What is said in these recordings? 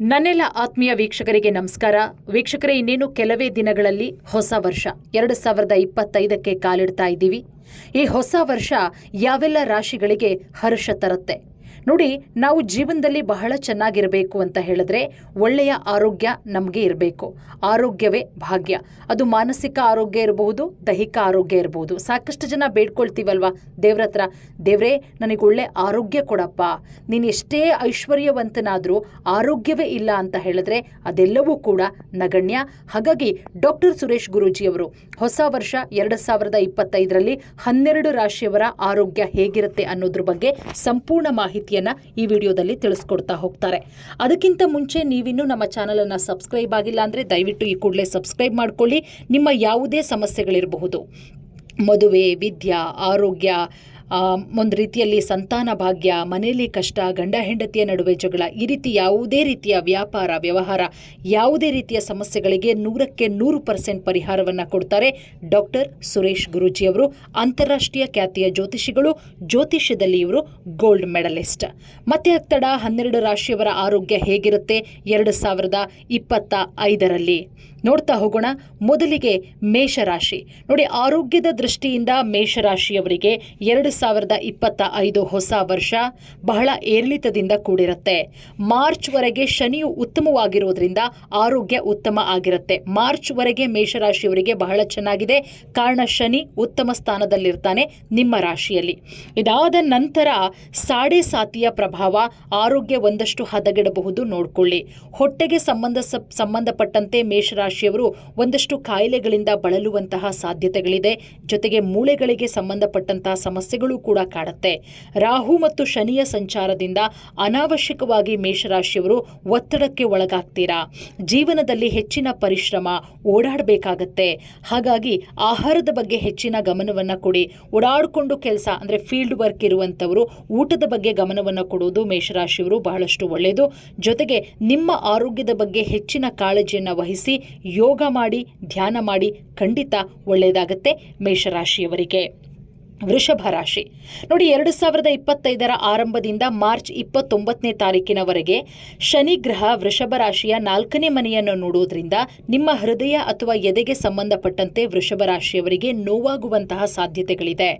ನನ್ನೆಲ್ಲ ಆತ್ಮೀಯ ವೀಕ್ಷಕರಿಗೆ ನಮಸ್ಕಾರ. ವೀಕ್ಷಕರೇ, ಇನ್ನೇನು ಕೆಲವೇ ದಿನಗಳಲ್ಲಿ ಹೊಸ ವರ್ಷ, ಎರಡು ಸಾವಿರದ ಇಪ್ಪತ್ತೈದಕ್ಕೆ ಕಾಲಿಡ್ತಾ ಇದ್ದೀವಿ. ಈ ಹೊಸ ವರ್ಷ ಯಾವೆಲ್ಲ ರಾಶಿಗಳಿಗೆ ಹರ್ಷ ತರುತ್ತೆ? ನೋಡಿ, ನಾವು ಜೀವನದಲ್ಲಿ ಬಹಳ ಚೆನ್ನಾಗಿರಬೇಕು ಅಂತ ಹೇಳಿದ್ರೆ ಒಳ್ಳೆಯ ಆರೋಗ್ಯ ನಮಗೆ ಇರಬೇಕು. ಆರೋಗ್ಯವೇ ಭಾಗ್ಯ. ಅದು ಮಾನಸಿಕ ಆರೋಗ್ಯ ಇರಬಹುದು, ದೈಹಿಕ ಆರೋಗ್ಯ ಇರಬಹುದು. ಸಾಕಷ್ಟು ಜನ ಬೇಡ್ಕೊಳ್ತೀವಲ್ವಾ? ದೇವ್ರ ಹತ್ರ ದೇವ್ರೇ, ನನಗೆ ಒಳ್ಳೆ ಆರೋಗ್ಯ ಕೊಡಪ್ಪ. ನೀನು ಎಷ್ಟೇ ಐಶ್ವರ್ಯವಂತನಾದರೂ ಆರೋಗ್ಯವೇ ಇಲ್ಲ ಅಂತ ಹೇಳಿದ್ರೆ ಅದೆಲ್ಲವೂ ಕೂಡ ನಗಣ್ಯ. ಹಾಗಾಗಿ ಡಾಕ್ಟರ್ ಸುರೇಶ್ ಗುರೂಜಿಯವರು ಹೊಸ ವರ್ಷ ಎರಡು ಸಾವಿರದ ಇಪ್ಪತ್ತೈದರಲ್ಲಿ ಹನ್ನೆರಡು ರಾಶಿಯವರ ಆರೋಗ್ಯ ಹೇಗಿರುತ್ತೆ ಅನ್ನೋದ್ರ ಬಗ್ಗೆ ಸಂಪೂರ್ಣ ಮಾಹಿತಿಯನ್ನ ಈ ವಿಡಿಯೋದಲ್ಲಿ ತಿಳಿಸ್ಕೊಡ್ತಾ ಹೋಗ್ತಾರೆ. ಅದಕ್ಕಿಂತ ಮುಂಚೆ ನೀವಿನ್ನು ನಮ್ಮ ಚಾನಲ್ ಅನ್ನ ಸಬ್ಸ್ಕ್ರೈಬ್ ಆಗಿಲ್ಲ ಅಂದ್ರೆ ದಯವಿಟ್ಟು ಈ ಕೂಡಲೇ ಸಬ್ಸ್ಕ್ರೈಬ್ ಮಾಡ್ಕೊಳ್ಳಿ. ನಿಮ್ಮ ಯಾವುದೇ ಸಮಸ್ಯೆಗಳಿರಬಹುದು. ಮದುವೆ, ವಿದ್ಯಾ, ಆರೋಗ್ಯ ಒಂದು ರೀತಿಯಲ್ಲಿ ಸಂತಾನ ಭಾಗ್ಯ, ಮನೆಯಲ್ಲಿ ಕಷ್ಟ, ಗಂಡ ಹೆಂಡತಿಯ ನಡುವೆ ಜಗಳ, ಈ ರೀತಿ ಯಾವುದೇ ರೀತಿಯ ವ್ಯಾಪಾರ, ವ್ಯವಹಾರ, ಯಾವುದೇ ರೀತಿಯ ಸಮಸ್ಯೆಗಳಿಗೆ ನೂರಕ್ಕೆ ನೂರು ಪರ್ಸೆಂಟ್ ಪರಿಹಾರವನ್ನು ಕೊಡ್ತಾರೆ ಡಾಕ್ಟರ್ ಸುರೇಶ್ ಗುರೂಜಿಯವರು. ಅಂತಾರಾಷ್ಟ್ರೀಯ ಖ್ಯಾತಿಯ ಜ್ಯೋತಿಷಿಗಳು, ಜ್ಯೋತಿಷ್ಯದಲ್ಲಿ ಇವರು ಗೋಲ್ಡ್ ಮೆಡಲಿಸ್ಟ್. ಮತ್ತೆ ಹತ್ತಡ ಹನ್ನೆರಡು ರಾಶಿಯವರ ಆರೋಗ್ಯ ಹೇಗಿರುತ್ತೆ? ಎರಡು ಸಾವಿರದ ಇಪ್ಪತ್ತ ಐದರಲ್ಲಿ. ನೋಡ್ತಾ ಹೋಗೋಣ. ಮೊದಲಿಗೆ ಮೇಷರಾಶಿ. ನೋಡಿ, ಆರೋಗ್ಯದ ದೃಷ್ಟಿಯಿಂದ ಮೇಷರಾಶಿಯವರಿಗೆ ಎರಡು ಸಾವಿರದ ಇಪ್ಪತ್ತ ಐದು ಹೊಸ ವರ್ಷ ಬಹಳ ಏರಿಳಿತದಿಂದ ಕೂಡಿರುತ್ತೆ. ಮಾರ್ಚ್ವರೆಗೆ ಶನಿಯು ಉತ್ತಮವಾಗಿರೋದ್ರಿಂದ ಆರೋಗ್ಯ ಉತ್ತಮ ಆಗಿರುತ್ತೆ. ಮಾರ್ಚ್ವರೆಗೆ ಮೇಷರಾಶಿಯವರಿಗೆ ಬಹಳ ಚೆನ್ನಾಗಿದೆ. ಕಾರಣ, ಶನಿ ಉತ್ತಮ ಸ್ಥಾನದಲ್ಲಿರ್ತಾನೆ ನಿಮ್ಮ ರಾಶಿಯಲ್ಲಿ. ಇದಾದ ನಂತರ ಸಾಡೆ ಸಾತಿಯ ಪ್ರಭಾವ ಆರೋಗ್ಯ ಒಂದಷ್ಟು ಹದಗೆಡಬಹುದು ನೋಡ್ಕೊಳ್ಳಿ. ಹೊಟ್ಟೆಗೆ ಸಂಬಂಧ ಸಂಬಂಧಪಟ್ಟಂತೆ ಮೇಷರಾಶಿಯವರು ಒಂದಷ್ಟು ಕಾಯಿಲೆಗಳಿಂದ ಬಳಲುವಂತಹ ಸಾಧ್ಯತೆಗಳಿದೆ. ಜೊತೆಗೆ ಮೂಳೆಗಳಿಗೆ ಸಂಬಂಧಪಟ್ಟಂತಹ ಸಮಸ್ಯೆಗಳು ಕೂಡ ಕಾಡುತ್ತೆ. ರಾಹು ಮತ್ತು ಶನಿಯ ಸಂಚಾರದಿಂದ ಅನಾವಶ್ಯಕವಾಗಿ ಮೇಷರಾಶಿಯವರು ಒತ್ತಡಕ್ಕೆ ಒಳಗಾಗ್ತೀರಾ? ಜೀವನದಲ್ಲಿ ಹೆಚ್ಚಿನ ಪರಿಶ್ರಮ ಓಡಾಡಬೇಕಾಗತ್ತೆ. ಹಾಗಾಗಿ ಆಹಾರದ ಬಗ್ಗೆ ಹೆಚ್ಚಿನ ಗಮನವನ್ನು ಕೊಡಿ. ಓಡಾಡಿಕೊಂಡು ಕೆಲಸ ಅಂದ್ರೆ ಫೀಲ್ಡ್ ವರ್ಕ್ ಇರುವಂಥವರು ಊಟದ ಬಗ್ಗೆ ಗಮನವನ್ನು ಕೊಡುವುದು ಮೇಷರಾಶಿಯವರು ಬಹಳಷ್ಟು ಒಳ್ಳೆಯದು ಜೊತೆಗೆ ನಿಮ್ಮ ಆರೋಗ್ಯದ ಬಗ್ಗೆ ಹೆಚ್ಚಿನ ಕಾಳಜಿಯನ್ನು ವಹಿಸಿ ಯೋಗ ಮಾಡಿ ಧ್ಯಾನ ಮಾಡಿ ಖಂಡಿತ ಒಳ್ಳೆಯದಾಗುತ್ತೆ ಮೇಷರಾಶಿಯವರಿಗೆ. ವೃಷಭ ರಾಶಿ ನೋಡಿ, ಎರಡು ಸಾವಿರದ ಇಪ್ಪತ್ತೈದರ ಆರಂಭದಿಂದ ಮಾರ್ಚ್ ಇಪ್ಪತ್ತೊಂಬತ್ತನೇ ತಾರೀಕಿನವರೆಗೆ ಶನಿ ಗ್ರಹ ವೃಷಭ ರಾಶಿಯ ನಾಲ್ಕನೇ ಮನೆಯನ್ನು ನೋಡುವುದರಿಂದ ನಿಮ್ಮ ಹೃದಯ ಅಥವಾ ಎದೆಗೆ ಸಂಬಂಧಪಟ್ಟಂತೆ ವೃಷಭ ರಾಶಿಯವರಿಗೆ ನೋವಾಗುವಂತಹ ಸಾಧ್ಯತೆಗಳಿದೆ.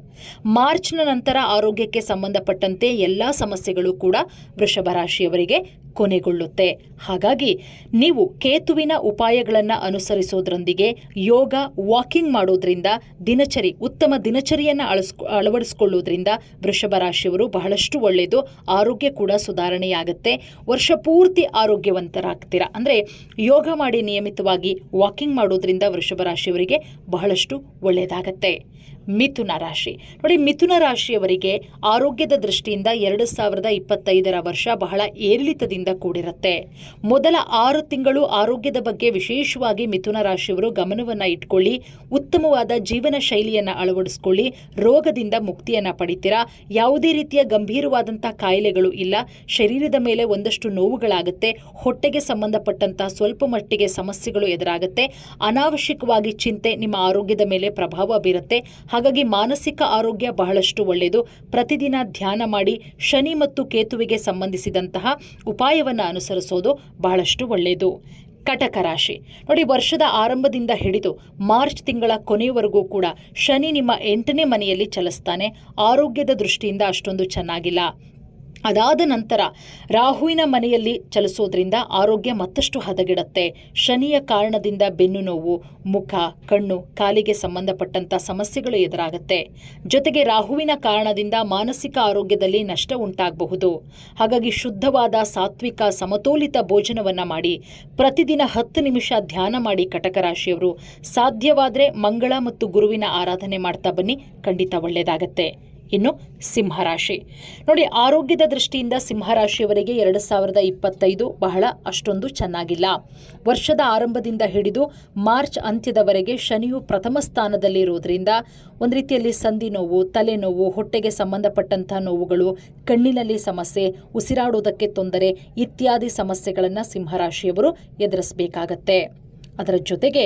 ಮಾರ್ಚ್ನ ನಂತರ ಆರೋಗ್ಯಕ್ಕೆ ಸಂಬಂಧಪಟ್ಟಂತೆ ಎಲ್ಲ ಸಮಸ್ಯೆಗಳು ಕೂಡ ವೃಷಭ ರಾಶಿಯವರಿಗೆ ಕೊನೆಗೊಳ್ಳುತ್ತೆ. ಹಾಗಾಗಿ ನೀವು ಕೇತುವಿನ ಉಪಾಯಗಳನ್ನು ಅನುಸರಿಸೋದ್ರೊಂದಿಗೆ ಯೋಗ, ವಾಕಿಂಗ್ ಮಾಡೋದ್ರಿಂದ ದಿನಚರಿ, ಉತ್ತಮ ದಿನಚರಿಯನ್ನು ಅಳವಡಿಸಿಕೊಳ್ಳುವುದರಿಂದ ವೃಷಭ ರಾಶಿಯವರು ಬಹಳಷ್ಟು ಒಳ್ಳೆಯದು, ಆರೋಗ್ಯ ಕೂಡ ಸುಧಾರಣೆಯಾಗುತ್ತೆ. ವರ್ಷ ಪೂರ್ತಿ ಆರೋಗ್ಯವಂತರಾಗ್ತೀರಾ? ಅಂದರೆ ಯೋಗ ಮಾಡಿ ನಿಯಮಿತವಾಗಿ ವಾಕಿಂಗ್ ಮಾಡೋದ್ರಿಂದ ವೃಷಭ ರಾಶಿಯವರಿಗೆ ಬಹಳಷ್ಟು ಒಳ್ಳೆಯದಾಗತ್ತೆ. ಮಿಥುನ ರಾಶಿ. ನೋಡಿ, ಮಿಥುನ ರಾಶಿಯವರಿಗೆ ಆರೋಗ್ಯದ ದೃಷ್ಟಿಯಿಂದ ಎರಡು ಸಾವಿರದ ಇಪ್ಪತ್ತೈದರ ವರ್ಷ ಬಹಳ ಏರಿಳಿತದಿಂದ ಕೂಡಿರುತ್ತೆ. ಮೊದಲ ಆರು ತಿಂಗಳು ಆರೋಗ್ಯದ ಬಗ್ಗೆ ವಿಶೇಷವಾಗಿ ಮಿಥುನ ರಾಶಿಯವರು ಗಮನವನ್ನು ಇಟ್ಕೊಳ್ಳಿ, ಉತ್ತಮವಾದ ಜೀವನ ಶೈಲಿಯನ್ನು ಅಳವಡಿಸ್ಕೊಳ್ಳಿ, ರೋಗದಿಂದ ಮುಕ್ತಿಯನ್ನು ಪಡಿತೀರಾ, ಯಾವುದೇ ರೀತಿಯ ಗಂಭೀರವಾದಂಥ ಕಾಯಿಲೆಗಳು ಇಲ್ಲ, ಶರೀರದ ಮೇಲೆ ಒಂದಷ್ಟು ನೋವುಗಳಾಗುತ್ತೆ, ಹೊಟ್ಟೆಗೆ ಸಂಬಂಧಪಟ್ಟಂತಹ ಸ್ವಲ್ಪ ಮಟ್ಟಿಗೆ ಸಮಸ್ಯೆಗಳು ಎದುರಾಗುತ್ತೆ, ಅನಾವಶ್ಯಕವಾಗಿ ಚಿಂತೆ ನಿಮ್ಮ ಆರೋಗ್ಯದ ಮೇಲೆ ಪ್ರಭಾವ ಬೀರುತ್ತೆ ಹಾಗಾಗಿ ಮಾನಸಿಕ ಆರೋಗ್ಯ ಬಹಳಷ್ಟು ಒಳ್ಳೆಯದು. ಪ್ರತಿದಿನ ಧ್ಯಾನ ಮಾಡಿ ಶನಿ ಮತ್ತು ಕೇತುವಿಗೆ ಸಂಬಂಧಿಸಿದಂತಹ ಉಪಾಯವನ್ನು ಅನುಸರಿಸೋದು ಬಹಳಷ್ಟು ಒಳ್ಳೆಯದು. ಕಟಕ ರಾಶಿ. ನೋಡಿ, ವರ್ಷದ ಆರಂಭದಿಂದ ಹಿಡಿದು ಮಾರ್ಚ್ ತಿಂಗಳ ಕೊನೆಯವರೆಗೂ ಕೂಡ ಶನಿ ನಿಮ್ಮ ಎಂಟನೇ ಮನೆಯಲ್ಲಿ ಚಲಿಸ್ತಾನೆ. ಆರೋಗ್ಯದ ದೃಷ್ಟಿಯಿಂದ ಅಷ್ಟೊಂದು ಚೆನ್ನಾಗಿಲ್ಲ. ಅದಾದ ನಂತರ ರಾಹುವಿನ ಮನೆಯಲ್ಲಿ ಚಲಿಸೋದ್ರಿಂದ ಆರೋಗ್ಯ ಮತ್ತಷ್ಟು ಹದಗೆಡುತ್ತೆ. ಶನಿಯ ಕಾರಣದಿಂದ ಬೆನ್ನು ನೋವು, ಮುಖ, ಕಣ್ಣು, ಕಾಲಿಗೆ ಸಂಬಂಧಪಟ್ಟಂತ ಸಮಸ್ಯೆಗಳು ಎದುರಾಗುತ್ತೆ. ಜೊತೆಗೆ ರಾಹುವಿನ ಕಾರಣದಿಂದ ಮಾನಸಿಕ ಆರೋಗ್ಯದಲ್ಲಿ ನಷ್ಟ ಉಂಟಾಗಬಹುದು. ಹಾಗಾಗಿ ಶುದ್ಧವಾದ ಸಾತ್ವಿಕ ಸಮತೋಲಿತ ಭೋಜನವನ್ನ ಮಾಡಿ ಪ್ರತಿದಿನ ಹತ್ತು ನಿಮಿಷ ಧ್ಯಾನ ಮಾಡಿ ಕಟಕ ರಾಶಿಯವರು. ಸಾಧ್ಯವಾದರೆ ಮಂಗಳ ಮತ್ತು ಗುರುವಿನ ಆರಾಧನೆ ಮಾಡ್ತಾ ಬನ್ನಿ. ಖಂಡಿತ ಒಳ್ಳೆಯದಾಗತ್ತೆ ಇನ್ನು ಸಿಂಹರಾಶಿ. ನೋಡಿ, ಆರೋಗ್ಯದ ದೃಷ್ಟಿಯಿಂದ ಸಿಂಹರಾಶಿಯವರಿಗೆ ಎರಡು ಸಾವಿರದ ಇಪ್ಪತ್ತೈದು ಬಹಳ ಅಷ್ಟೊಂದು ಚೆನ್ನಾಗಿಲ್ಲ. ವರ್ಷದ ಆರಂಭದಿಂದ ಹಿಡಿದು ಮಾರ್ಚ್ ಅಂತ್ಯದವರೆಗೆ ಶನಿಯು ಪ್ರಥಮ ಸ್ಥಾನದಲ್ಲಿ ಇರುವುದರಿಂದ ಒಂದು ರೀತಿಯಲ್ಲಿ ಸಂಧಿ ನೋವು ತಲೆನೋವು ಹೊಟ್ಟೆಗೆ ಸಂಬಂಧಪಟ್ಟಂತಹ ನೋವುಗಳು, ಕಣ್ಣಿನಲ್ಲಿ ಸಮಸ್ಯೆ, ಉಸಿರಾಡುವುದಕ್ಕೆ ತೊಂದರೆ ಇತ್ಯಾದಿ ಸಮಸ್ಯೆಗಳನ್ನು ಸಿಂಹರಾಶಿಯವರು ಎದುರಿಸಬೇಕಾಗತ್ತೆ. ಅದರ ಜೊತೆಗೆ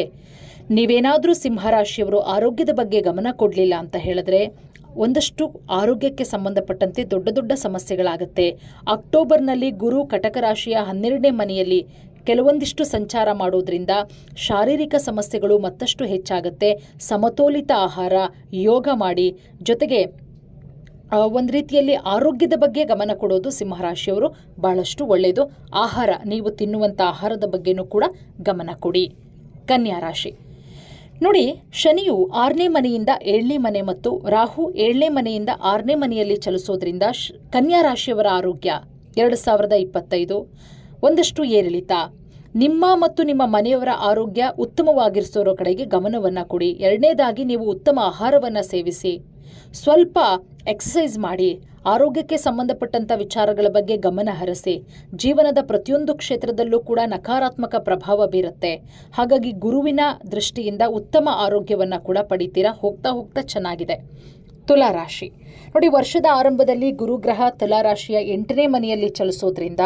ನೀವೇನಾದರೂ ಸಿಂಹರಾಶಿಯವರು ಆರೋಗ್ಯದ ಬಗ್ಗೆ ಗಮನ ಕೊಡಲಿಲ್ಲ ಅಂತ ಹೇಳಿದ್ರೆ ಒಂದಷ್ಟು ಆರೋಗ್ಯಕ್ಕೆ ಸಂಬಂಧಪಟ್ಟಂತೆ ದೊಡ್ಡ ದೊಡ್ಡ ಸಮಸ್ಯೆಗಳಾಗುತ್ತೆ. ಅಕ್ಟೋಬರ್ನಲ್ಲಿ ಗುರು ಕಟಕ ರಾಶಿಯ ಹನ್ನೆರಡನೇ ಮನೆಯಲ್ಲಿ ಕೆಲವೊಂದಿಷ್ಟು ಸಂಚಾರ ಮಾಡೋದ್ರಿಂದ ಶಾರೀರಿಕ ಸಮಸ್ಯೆಗಳು ಮತ್ತಷ್ಟು ಹೆಚ್ಚಾಗುತ್ತೆ. ಸಮತೋಲಿತ ಆಹಾರ, ಯೋಗ ಮಾಡಿ, ಜೊತೆಗೆ ಒಂದು ರೀತಿಯಲ್ಲಿ ಆರೋಗ್ಯದ ಬಗ್ಗೆ ಗಮನ ಕೊಡೋದು ಸಿಂಹರಾಶಿಯವರು ಬಹಳಷ್ಟು ಒಳ್ಳೆಯದು ಆಹಾರ, ನೀವು ತಿನ್ನುವಂಥ ಆಹಾರದ ಬಗ್ಗೆನೂ ಕೂಡ ಗಮನ ಕೊಡಿ. ಕನ್ಯಾ ರಾಶಿ. ನೋಡಿ, ಶನಿಯು ಆರನೇ ಮನೆಯಿಂದ ಏಳನೇ ಮನೆ ಮತ್ತು ರಾಹು ಏಳನೇ ಮನೆಯಿಂದ ಆರನೇ ಮನೆಯಲ್ಲಿ ಚಲಿಸೋದ್ರಿಂದ ಕನ್ಯಾ ರಾಶಿಯವರ ಆರೋಗ್ಯ ಎರಡು ಸಾವಿರದ ಇಪ್ಪತ್ತೈದು. ಒಂದಷ್ಟು ಏರಿಳಿತ. ನಿಮ್ಮ ಮತ್ತು ನಿಮ್ಮ ಮನೆಯವರ ಆರೋಗ್ಯ ಉತ್ತಮವಾಗಿರಿಸೋರ ಕಡೆಗೆ ಗಮನವನ್ನು ಕೊಡಿ. ಎರಡನೇದಾಗಿ ನೀವು ಉತ್ತಮ ಆಹಾರವನ್ನು ಸೇವಿಸಿ. ಸ್ವಲ್ಪ ಎಕ್ಸಸೈಸ್ ಮಾಡಿ. ಆರೋಗ್ಯಕ್ಕೆ ಸಂಬಂಧಪಟ್ಟಂಥ ವಿಚಾರಗಳ ಬಗ್ಗೆ ಗಮನ ಹರಿಸಿ ಜೀವನದ ಪ್ರತಿಯೊಂದು ಕ್ಷೇತ್ರದಲ್ಲೂ ಕೂಡ ನಕಾರಾತ್ಮಕ ಪ್ರಭಾವ ಬೀರುತ್ತೆ. ಹಾಗಾಗಿ ಗುರುವಿನ ದೃಷ್ಟಿಯಿಂದ ಉತ್ತಮ ಆರೋಗ್ಯವನ್ನು ಕೂಡ ಪಡಿತೀರಾ? ಹೋಗ್ತಾ ಹೋಗ್ತಾ ಚೆನ್ನಾಗಿದೆ. ತುಲಾ ರಾಶಿ ನೋಡಿ, ವರ್ಷದ ಆರಂಭದಲ್ಲಿ ಗುರುಗ್ರಹ ತುಲಾ ರಾಶಿಯ ಎಂಟನೇ ಮನೆಯಲ್ಲಿ ಚಲಿಸೋದ್ರಿಂದ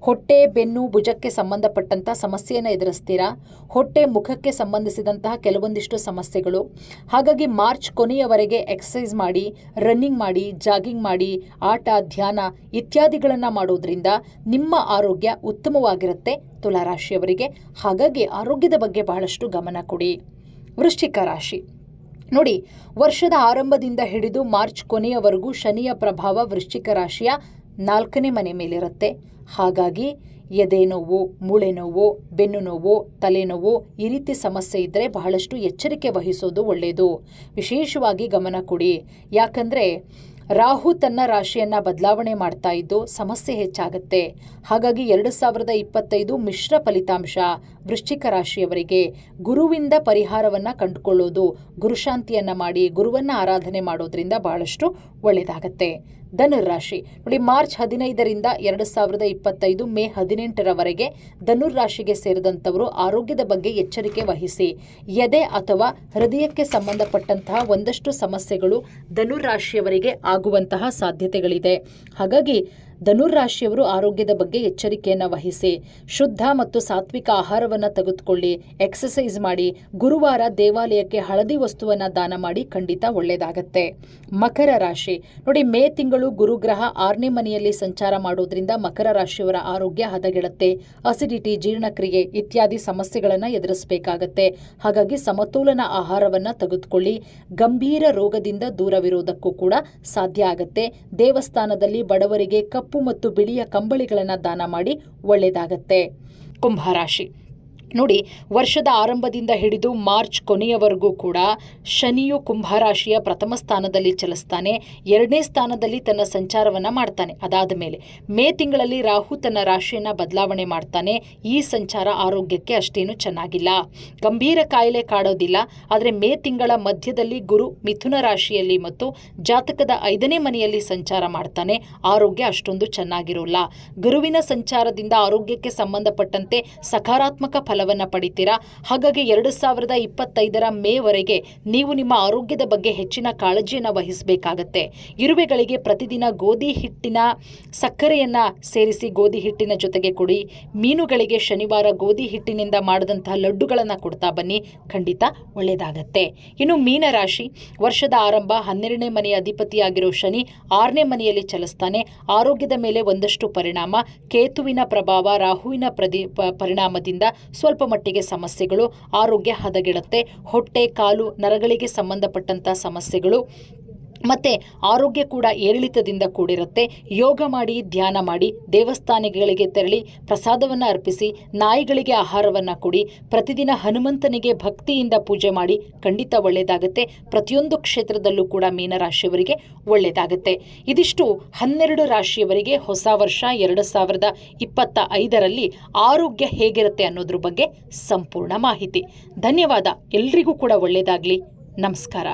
ಹೊಟ್ಟೆ, ಬೆನ್ನು, ಭುಜಕ್ಕೆ ಸಂಬಂಧಪಟ್ಟಂಥ ಸಮಸ್ಯೆಯನ್ನು ಎದುರಿಸ್ತೀರಾ? ಹೊಟ್ಟೆ, ಮುಖಕ್ಕೆ ಸಂಬಂಧಿಸಿದಂತಹ ಕೆಲವೊಂದಿಷ್ಟು ಸಮಸ್ಯೆಗಳು. ಹಾಗಾಗಿ ಮಾರ್ಚ್ ಕೊನೆಯವರೆಗೆ ಎಕ್ಸಸೈಸ್ ಮಾಡಿ, ರನ್ನಿಂಗ್ ಮಾಡಿ, ಜಾಗಿಂಗ್ ಮಾಡಿ, ಆಟ, ಧ್ಯಾನ ಇತ್ಯಾದಿಗಳನ್ನು ಮಾಡೋದ್ರಿಂದ ನಿಮ್ಮ ಆರೋಗ್ಯ ಉತ್ತಮವಾಗಿರುತ್ತೆ ತುಲಾ ರಾಶಿಯವರಿಗೆ ಹಾಗಾಗಿ ಆರೋಗ್ಯದ ಬಗ್ಗೆ ಬಹಳಷ್ಟು ಗಮನ ಕೊಡಿ. ವೃಶ್ಚಿಕ ರಾಶಿ. ನೋಡಿ, ವರ್ಷದ ಆರಂಭದಿಂದ ಹಿಡಿದು ಮಾರ್ಚ್ ಕೊನೆಯವರೆಗೂ ಶನಿಯ ಪ್ರಭಾವ ವೃಶ್ಚಿಕ ರಾಶಿಯ ನಾಲ್ಕನೇ ಮನೆ ಮೇಲಿರುತ್ತೆ. ಹಾಗಾಗಿ, ಎದೆ ನೋವು, ಮೂಳೆ ನೋವು, ಬೆನ್ನು ನೋವು ತಲೆನೋವು ಈ ರೀತಿ ಸಮಸ್ಯೆ ಇದ್ದರೆ ಬಹಳಷ್ಟು ಎಚ್ಚರಿಕೆ ವಹಿಸೋದು ಒಳ್ಳೆಯದು ವಿಶೇಷವಾಗಿ ಗಮನ ಕೊಡಿ. ಯಾಕಂದರೆ ರಾಹು ತನ್ನ ರಾಶಿಯನ್ನ ಬದಲಾವಣೆ ಮಾಡ್ತಾ ಇದ್ದು ಸಮಸ್ಯೆ ಹೆಚ್ಚಾಗುತ್ತೆ. ಹಾಗಾಗಿ ಎರಡು ಸಾವಿರದ ಇಪ್ಪತ್ತೈದು ಮಿಶ್ರ ಫಲಿತಾಂಶ ವೃಶ್ಚಿಕ ರಾಶಿಯವರಿಗೆ ಗುರುವಿಂದ ಪರಿಹಾರವನ್ನ ಕಂಡುಕೊಳ್ಳೋದು ಗುರುಶಾಂತಿಯನ್ನ ಮಾಡಿ ಗುರುವನ್ನ ಆರಾಧನೆ ಮಾಡೋದ್ರಿಂದ ಬಹಳಷ್ಟು ಒಳ್ಳೆಯದಾಗತ್ತೆ ಧನುರ್ರಾಶಿ. ನೋಡಿ, ಮಾರ್ಚ್ ಹದಿನೈದರಿಂದ ಎರಡು ಸಾವಿರದ ಇಪ್ಪತ್ತೈದು ಮೇ ಹದಿನೆಂಟರವರೆಗೆ ಧನುರಾಶಿಗೆ ಸೇರಿದಂಥವರು ಆರೋಗ್ಯದ ಬಗ್ಗೆ ಎಚ್ಚರಿಕೆ ವಹಿಸಿ. ಎದೆ ಅಥವಾ ಹೃದಯಕ್ಕೆ ಸಂಬಂಧಪಟ್ಟಂತಹ ಒಂದಷ್ಟು ಸಮಸ್ಯೆಗಳು ಧನುರಾಶಿಯವರಿಗೆ ಆಗುವಂತಹ ಸಾಧ್ಯತೆಗಳಿದೆ. ಹಾಗಾಗಿ ಧನುರ್ರಾಶಿಯವರು ಆರೋಗ್ಯದ ಬಗ್ಗೆ ಎಚ್ಚರಿಕೆಯನ್ನು ವಹಿಸಿ, ಶುದ್ಧ ಮತ್ತು ಸಾತ್ವಿಕ ಆಹಾರವನ್ನು ತೆಗೆದುಕೊಳ್ಳಿ ಎಕ್ಸಸೈಸ್ ಮಾಡಿ, ಗುರುವಾರ ದೇವಾಲಯಕ್ಕೆ ಹಳದಿ ವಸ್ತುವನ್ನು ದಾನ ಮಾಡಿ ಖಂಡಿತ ಒಳ್ಳೆಯದಾಗತ್ತೆ. ಮಕರ ರಾಶಿ, ನೋಡಿ ಮೇ ತಿಂಗಳು ಗುರುಗ್ರಹ ಆರನೇ ಮನೆಯಲ್ಲಿ ಸಂಚಾರ ಮಾಡೋದ್ರಿಂದ ಮಕರ ರಾಶಿಯವರ ಆರೋಗ್ಯ ಹದಗೆಡುತ್ತೆ. ಅಸಿಡಿಟಿ ಜೀರ್ಣಕ್ರಿಯೆ ಇತ್ಯಾದಿ ಸಮಸ್ಯೆಗಳನ್ನು ಎದುರಿಸಬೇಕಾಗತ್ತೆ. ಹಾಗಾಗಿ ಸಮತೋಲನ ಆಹಾರವನ್ನು ತೆಗೆದುಕೊಳ್ಳಿ. ಗಂಭೀರ ರೋಗದಿಂದ ದೂರವಿರುವುದಕ್ಕೂ ಕೂಡ ಸಾಧ್ಯ ಆಗತ್ತೆ. ದೇವಸ್ಥಾನದಲ್ಲಿ ಬಡವರಿಗೆ ಕಪ್ಪು ಮತ್ತು ಬಿಳಿಯ ಕಂಬಳಿಗಳನ್ನು ದಾನ ಮಾಡಿ ಒಳ್ಳೆಯದಾಗತ್ತೆ ಕುಂಭರಾಶಿ ನೋಡಿ, ವರ್ಷದ ಆರಂಭದಿಂದ ಹಿಡಿದು ಮಾರ್ಚ್ ಕೊನೆಯವರೆಗೂ ಕೂಡ ಶನಿಯು ಕುಂಭರಾಶಿಯ ಪ್ರಥಮ ಸ್ಥಾನದಲ್ಲಿ ಚಲಿಸ್ತಾನೆ, ಎರಡನೇ ಸ್ಥಾನದಲ್ಲಿ ತನ್ನ ಸಂಚಾರವನ್ನು ಮಾಡ್ತಾನೆ. ಅದಾದ ಮೇಲೆ ಮೇ ತಿಂಗಳಲ್ಲಿ ರಾಹು ತನ್ನ ರಾಶಿಯನ್ನು ಬದಲಾವಣೆ ಮಾಡ್ತಾನೆ. ಈ ಸಂಚಾರ ಆರೋಗ್ಯಕ್ಕೆ ಅಷ್ಟೇನು ಚೆನ್ನಾಗಿಲ್ಲ. ಗಂಭೀರ ಕಾಯಿಲೆ ಕಾಡೋದಿಲ್ಲ. ಆದರೆ ಮೇ ತಿಂಗಳ ಮಧ್ಯದಲ್ಲಿ ಗುರು ಮಿಥುನ ರಾಶಿಯಲ್ಲಿ ಮತ್ತು ಜಾತಕದ ಐದನೇ ಮನೆಯಲ್ಲಿ ಸಂಚಾರ ಮಾಡ್ತಾನೆ. ಆರೋಗ್ಯ ಅಷ್ಟೊಂದು ಚೆನ್ನಾಗಿರೋಲ್ಲ. ಗುರುವಿನ ಸಂಚಾರದಿಂದ ಆರೋಗ್ಯಕ್ಕೆ ಸಂಬಂಧಪಟ್ಟಂತೆ ಸಕಾರಾತ್ಮಕ ಫಲವನ್ನು ಪಡಿತೀರಾ? ಹಾಗಾಗಿ ಎರಡು ಸಾವಿರದ ಇಪ್ಪತ್ತೈದರ ಮೇವರೆಗೆ ನೀವು ನಿಮ್ಮ ಆರೋಗ್ಯದ ಬಗ್ಗೆ ಹೆಚ್ಚಿನ ಕಾಳಜಿಯನ್ನು ವಹಿಸಬೇಕಾಗತ್ತೆ. ಇರುವೆಗಳಿಗೆ ಪ್ರತಿದಿನ ಗೋಧಿ ಹಿಟ್ಟಿನ ಸಕ್ಕರೆಯನ್ನು ಸೇರಿಸಿ ಗೋಧಿ ಹಿಟ್ಟಿನ ಜೊತೆಗೆ ಕೊಡಿ. ಮೀನುಗಳಿಗೆ ಶನಿವಾರ ಗೋಧಿ ಹಿಟ್ಟಿನಿಂದ ಮಾಡಿದಂತಹ ಲಡ್ಡುಗಳನ್ನು ಕೊಡ್ತಾ ಬನ್ನಿ. ಖಂಡಿತ ಒಳ್ಳೆಯದಾಗತ್ತೆ ಇನ್ನು ಮೀನರಾಶಿ, ವರ್ಷದ ಆರಂಭ ಹನ್ನೆರಡನೇ ಮನೆಯ ಅಧಿಪತಿಯಾಗಿರೋ ಶನಿ ಆರನೇ ಮನೆಯಲ್ಲಿ ಚಲಿಸ್ತಾನೆ. ಆರೋಗ್ಯದ ಮೇಲೆ ಒಂದಷ್ಟು ಪರಿಣಾಮ, ಕೇತುವಿನ ಪ್ರಭಾವ, ರಾಹುವಿನ ಪ್ರದಿ ಪರಿಣಾಮದಿಂದ ಸ್ವಲ್ಪ ಮಟ್ಟಿಗೆ ಸಮಸ್ಯೆಗಳು ಆರೋಗ್ಯ ಹದಗೆಡುತ್ತೆ ಹೊಟ್ಟೆ ಕಾಲು ನರಗಳಿಗೆ ಸಂಬಂಧಪಟ್ಟಂಥ ಸಮಸ್ಯೆಗಳು. ಮತ್ತು ಆರೋಗ್ಯ ಕೂಡ ಏರಿಳಿತದಿಂದ ಕೂಡಿರುತ್ತೆ. ಯೋಗ ಮಾಡಿ, ಧ್ಯಾನ ಮಾಡಿ, ದೇವಸ್ಥಾನಗಳಿಗೆ ತೆರಳಿ ಪ್ರಸಾದವನ್ನು ಅರ್ಪಿಸಿ, ನಾಯಿಗಳಿಗೆ ಆಹಾರವನ್ನು ಕೊಡಿ, ಪ್ರತಿದಿನ ಹನುಮಂತನಿಗೆ ಭಕ್ತಿಯಿಂದ ಪೂಜೆ ಮಾಡಿ ಖಂಡಿತ ಒಳ್ಳೆಯದಾಗುತ್ತೆ ಪ್ರತಿಯೊಂದು ಕ್ಷೇತ್ರದಲ್ಲೂ ಕೂಡ ಮೀನರಾಶಿಯವರಿಗೆ ಒಳ್ಳೆಯದಾಗುತ್ತೆ ಇದಿಷ್ಟು ಹನ್ನೆರಡು ರಾಶಿಯವರಿಗೆ ಹೊಸ ವರ್ಷ ಎರಡು ಸಾವಿರದ ಇಪ್ಪತ್ತ ಐದರಲ್ಲಿ ಆರೋಗ್ಯ ಹೇಗಿರುತ್ತೆ ಅನ್ನೋದ್ರ ಬಗ್ಗೆ ಸಂಪೂರ್ಣ ಮಾಹಿತಿ. ಧನ್ಯವಾದ. ಎಲ್ರಿಗೂ ಕೂಡ ಒಳ್ಳೆಯದಾಗಲಿ ನಮಸ್ಕಾರ.